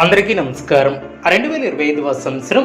అందరికీ నమస్కారం. రెండు వేల ఇరవై ఐదవ సంవత్సరం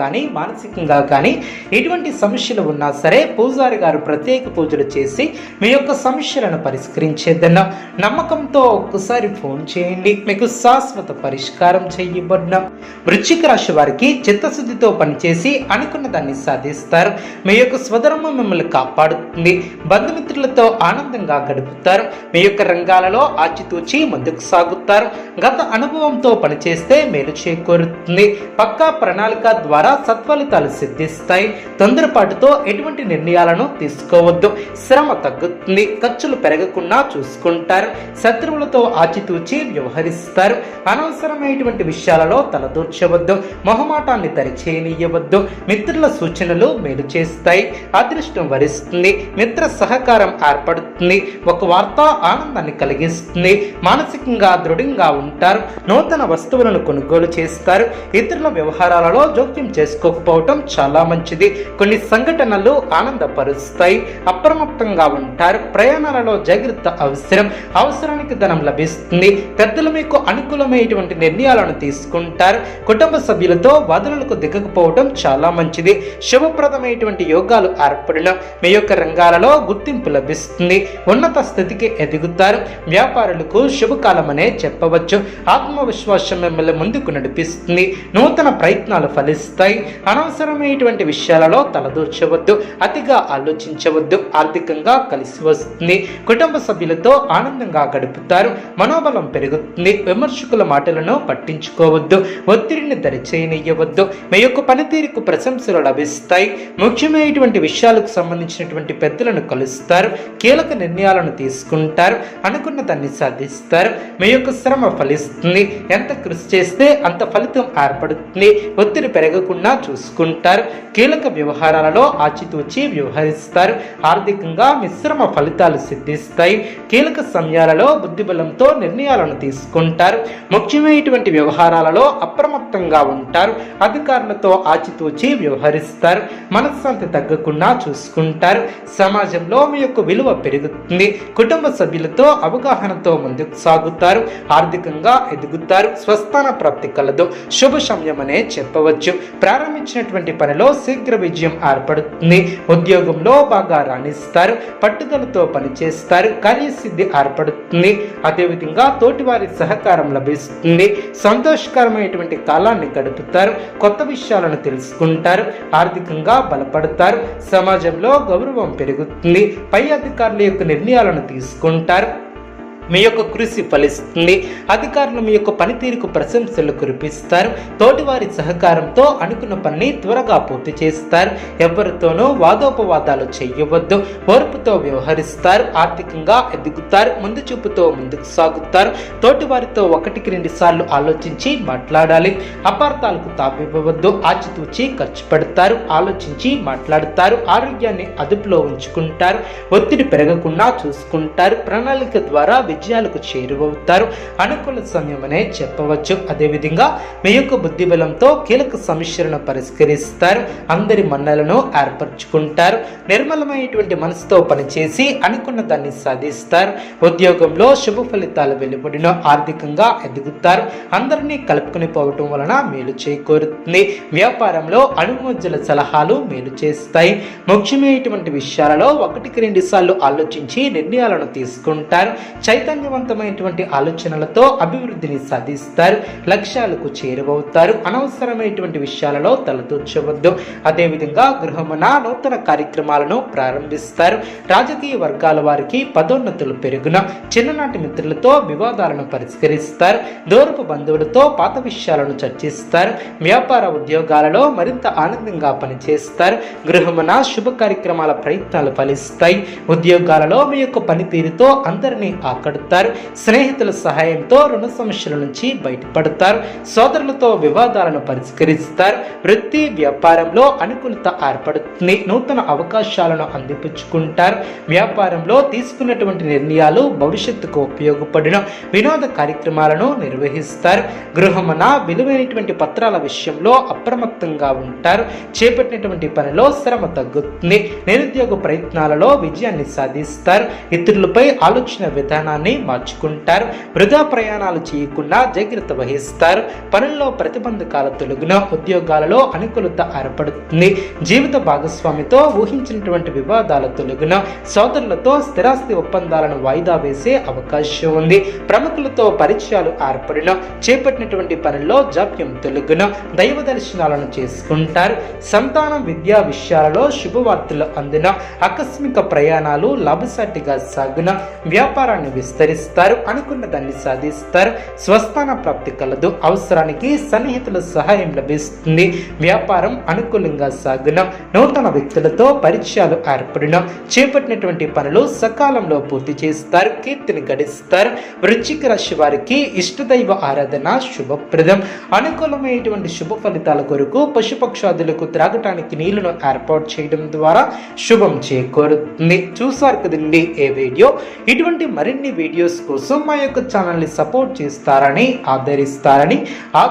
కానీ మానసికంగా కానీ ఎటువంటి సమస్యలు ఉన్నా సరే పూజారి గారు ప్రత్యేక పూజలు చేసి మీ యొక్క సమస్యలను పరిష్కరించేదన్న నమ్మకంతో ఒక్కసారి ఫోన్ చేయండి. మీకు శాశ్వత పరిష్కారం చేయబడిన వృశ్చిక రాశి వారికి చిత్తశుద్ధితో పనిచేసి అనుకున్న దాన్ని సాధిస్తారు. మీ యొక్క స్వధర్మం మిమ్మల్ని కాపాడుతుంది. బంధుమిత్రులతో ఆనందంగా గడుపుతారు. మీ యొక్క రంగాలలో ఆచితూచి ముందుకు సాగుతారు. గత అనుభవంతో పనిచేస్తే మేలు చేకూరుతుంది. పక్కా ప్రణాళిక ద్వారా సత్ఫలితాలు సిద్ధిస్తాయి. తొందరపాటుతో ఎటువంటి నిర్ణయాలను తీసుకోవద్దు. శ్రమ తగ్గుతుంది. ఖర్చులు పెరగకుండా చూసుకుంటారు. శత్రువులతో ఆచితూచి వ్యవహరిస్తారు. అనవసరమైనటువంటి విషయాలలో తలదూర్చవద్దు. మొహమాటాన్ని తరిచేయనీయవద్దు. మిత్రుల సూచనలు మేలు చేస్తాయి. అదృష్టం వరిస్తుంది. మిత్ర సహకారం ఏర్పడుతుంది. ఒక వార్త ఆనందాన్ని కలిగిస్తుంది. మానసికంగా దృఢంగా ఉంటారు. నూతన వస్తువులను కొనుగోలు చేస్తారు. ఇతరుల వ్యవహారాలలో జోక్యం చేసుకోకపోవటం చాలా మంచిది. కొన్ని సంఘటనలు ఆనందపరుస్తాయి. అప్రమత్తంగా ఉంటారు. ప్రయాణాలలో జాగ్రత్త అవసరం. అవసరానికి ధనం లభిస్తుంది. పెద్దలు మీకు అనుకూలమైనటువంటి నిర్ణయాలను తీసుకుంటారు. కుటుంబ సభ్యులతో వదనలకు దిగకపోవడం చాలా మంచిది. శుభప్రదమైనటువంటి యోగాలు ఏర్పడిన మీ యొక్క రంగాలలో గుర్తింపు లభిస్తుంది. ఉన్నత స్థితికి ఎదుగుతారు. వ్యాపారులకు శుభకాలమనే చెప్పవచ్చు. ఆత్మవిశ్వాసం మిమ్మల్ని ముందుకు నడిపిస్తుంది. నూతన ప్రయత్నాలు ఫలిస్తాయి. అనవసరమైనటువంటి విషయాలలో తలదూర్చవద్దు అతిగా ఆలోచించవద్దు ఆర్థికంగా కలిసి వస్తుంది. కుటుంబ సభ్యులతో ఆనందంగా గడుపుతారు మనోబలం పెరుగుతుంది విమర్శకుల మాటలను పట్టించుకోవద్దు ఒత్తిడిని దరిచేయనియ్యవద్దు. మీ యొక్క పనితీరుకు ప్రశంసలు లభిస్తాయి. ముఖ్యమైనటువంటి విషయాలకు సంబంధించినటువంటి పెద్దలను కలుస్తారు కీలక నిర్ణయాలను తీసుకుంటారు అనుకున్న దాన్ని సాధిస్తారు. మీ యొక్క శ్రమ ఫలిస్తుంది. ఎంత కృషి చేస్తే అంత ఫలితం ఏర్పడుతుంది. ఒత్తిడి పెరగకుండా చూసుకుంటారు. కీలక వ్యవహారాలలో ఆచితూచి వ్యవహరిస్తారు. ఆర్థికంగా మిశ్రమ ఫలితాలు సిద్ధిస్తాయి. కీలక సమయాలలో బుద్ధిబలంతో నిర్ణయాలను తీసుకుంటారు. ముఖ్యమైనటువంటి వ్యవహారాలలో అప్రమత్తంగా ఉంటారు. అధికారులతో ఆచితూచి వ్యవహరిస్తారు. మనశ్శాంతి తగ్గకుండా చూసుకుంటారు. సమాజంలో మీ యొక్క విలువ పెరుగుతుంది. కుటుంబ సభ్యులతో అవగాహనతో ముందుకు సాగుతారు. ఆర్థికంగా ఎదుగుతారు. స్వస్థాన ప్రాప్తి కలదు. శుభ సమయమనే చెప్పవచ్చు. ప్రారంభించినటువంటి పనిలో శీఘ్ర విజయం ఏర్పడుతుంది. ఉద్యోగంలో బాగా రాణిస్తారు పట్టుదలతో పనిచేస్తారు కార్యసిద్ధి ఏర్పడుతుంది. అదేవిధంగా తోటివారి సహకారం లభిస్తుంది. సంతోషకరమైనటువంటి కాలాన్ని గడుపుతారు కొత్త విషయాలను తెలుసుకుంటారు ఆర్థికంగా బలపడతారు సమాజంలో గౌరవం పెరుగుతుంది పై అధికారుల యొక్క నిర్ణయాలను తీసుకుంటారు. మీ యొక్క కృషి ఫలిస్తుంది. అధికారులు మీ యొక్క పనితీరుకు ప్రశంసలు కురిపిస్తారు. తోటివారి సహకారంతో అనుకున్న పనిని త్వరగా పూర్తి చేస్తారు. ఎవరితోనూ వాదోపవాదాలు చేయవద్దు. ఓర్పుతో వ్యవహరిస్తారు. ఆర్థికంగా ఎదుగుతారు. ముందు చూపుతో ముందుకు సాగుతారు. తోటివారితో ఒకటికి రెండు సార్లు ఆలోచించి మాట్లాడాలి. అపార్థాలకు తావివ్వవద్దు. ఆచితూచి ఖర్చు పెడతారు. ఆలోచించి మాట్లాడతారు. ఆరోగ్యాన్ని అదుపులో ఉంచుకుంటారు. ఒత్తిడి పెరగకుండా చూసుకుంటారు. ప్రణాళిక ద్వారా విజయాలకు చేరువవుతారు. అనుకూల సమయమనే చెప్పవచ్చు. అదేవిధంగా మీ యొక్క బుద్ధి బలంతో కీలక సమస్యలను పరిష్కరిస్తారు. అందరి మన్నలను ఏర్పరచుకుంటారు. నిర్మలమైనటువంటి మనసుతో పనిచేసి అనుకున్న దాన్ని సాధిస్తారు. ఉద్యోగంలో శుభ ఫలితాలు వెలువడిన ఆర్థికంగా ఎదుగుతారు. అందరినీ కలుపుకొని పోవటం వలన మేలు చేకూరుతుంది. వ్యాపారంలో అనుమోజ్జల సలహాలు మేలు చేస్తాయి. ముఖ్యమైనటువంటి విషయాలలో ఒకటికి రెండు సార్లు ఆలోచించి నిర్ణయాలను తీసుకుంటారు. చైతన్యవంతమైనటువంటి ఆలోచనలతో అభివృద్ధిని సాధిస్తారు లక్ష్యాలకు చేరువవుతారు. అనవసరమైనటువంటి విషయాలలో తలదూర్చవద్దు. అదేవిధంగా గృహమున నూతన కార్యక్రమాలను ప్రారంభిస్తారు. రాజకీయ వర్గాల వారికి పదోన్నతులు పెరుగున చిన్ననాటి మిత్రులతో వివాదాలను పరిష్కరిస్తారు. దూరపు బంధువులతో పాత విషయాలను చర్చిస్తారు. వ్యాపార ఉద్యోగాలలో మరింత ఆనందంగా పనిచేస్తారు. గృహమున శుభ కార్యక్రమాల ప్రయత్నాలు ఫలిస్తాయి. ఉద్యోగాలలో మీ యొక్క పనితీరుతో అందరినీ ఆకర్షిస్తారు ఏర్పడతారు స్నేహితుల సహాయంతో రుణ సమస్యల నుంచి బయటపడతారు సోదరులతో వివాదాలను పరిష్కరిస్తారు వృత్తి వ్యాపారంలో అనుకూలత ఏర్పడుతుంది నూతన అవకాశాలను అందిపుచ్చుకుంటారు. వ్యాపారంలో తీసుకున్నటువంటి నిర్ణయాలు భవిష్యత్తుకు ఉపయోగపడిన వినోద కార్యక్రమాలను నిర్వహిస్తారు. గృహమున విలువైనటువంటి పత్రాల విషయంలో అప్రమత్తంగా ఉంటారు చేపట్టినటువంటి పనిలో శ్రమ తగ్గుతుంది నిరుద్యోగ ప్రయత్నాలలో విజయాన్ని సాధిస్తారు ఇతరులపై ఆలోచన విధానాన్ని మార్చుకుంటారు. వృధా ప్రయాణాలు చేయకుండా జాగ్రత్త వహిస్తారు. పనుల్లో ప్రతిబంధకాల తొలగిన ఉద్యోగాలలో అనుకూలత ఏర్పడుతుంది. జీవిత భాగస్వామితో ఊహించినటువంటి వివాదాల తొలగిన సోదరులతో స్థిరాస్తి ఒప్పందాలను వాయిదా వేసే అవకాశం ఉంది. ప్రముఖులతో పరిచయాలు ఏర్పడిన చేపట్టినటువంటి పనుల్లో జాప్యం తొలగిన దైవ దర్శనాలను చేసుకుంటారు. సంతానం విద్యా విషయాలలో శుభవార్తలు అందిన ఆకస్మిక ప్రయాణాలు లాభసాటిగా సాగున వ్యాపారాన్ని విస్తరిస్తారు అనుకున్న దాన్ని సాధిస్తారు. స్వస్థాన ప్రాప్తి కలదు. అవసరానికి సన్నిహితుల సహాయం లభిస్తుంది. వ్యాపారం అనుకూలంగా సాగున. నూతన వ్యక్తులతో పరిచయాలు ఏర్పడిన. చేపట్టినటువంటి పనులు సకాలంలో పూర్తి చేస్తారు. కీర్తిని గడిస్తారు. వృశ్చిక రాశి వారికి ఇష్టదైవ ఆరాధన శుభప్రదం. అనుకూలమైనటువంటి శుభ ఫలితాల కొరకు పశుపక్షాదులకు త్రాగటానికి నీళ్ళను ఏర్పాటు చేయడం ద్వారా శుభం చేకూరుతుంది. చూసారు కదండి ఏ వీడియో? ఇటువంటి మరిన్ని వీడియోస్ కోసం మా యొక్క ఛానల్ని సపోర్ట్ చేస్తారని ఆదరిస్తారని ఆ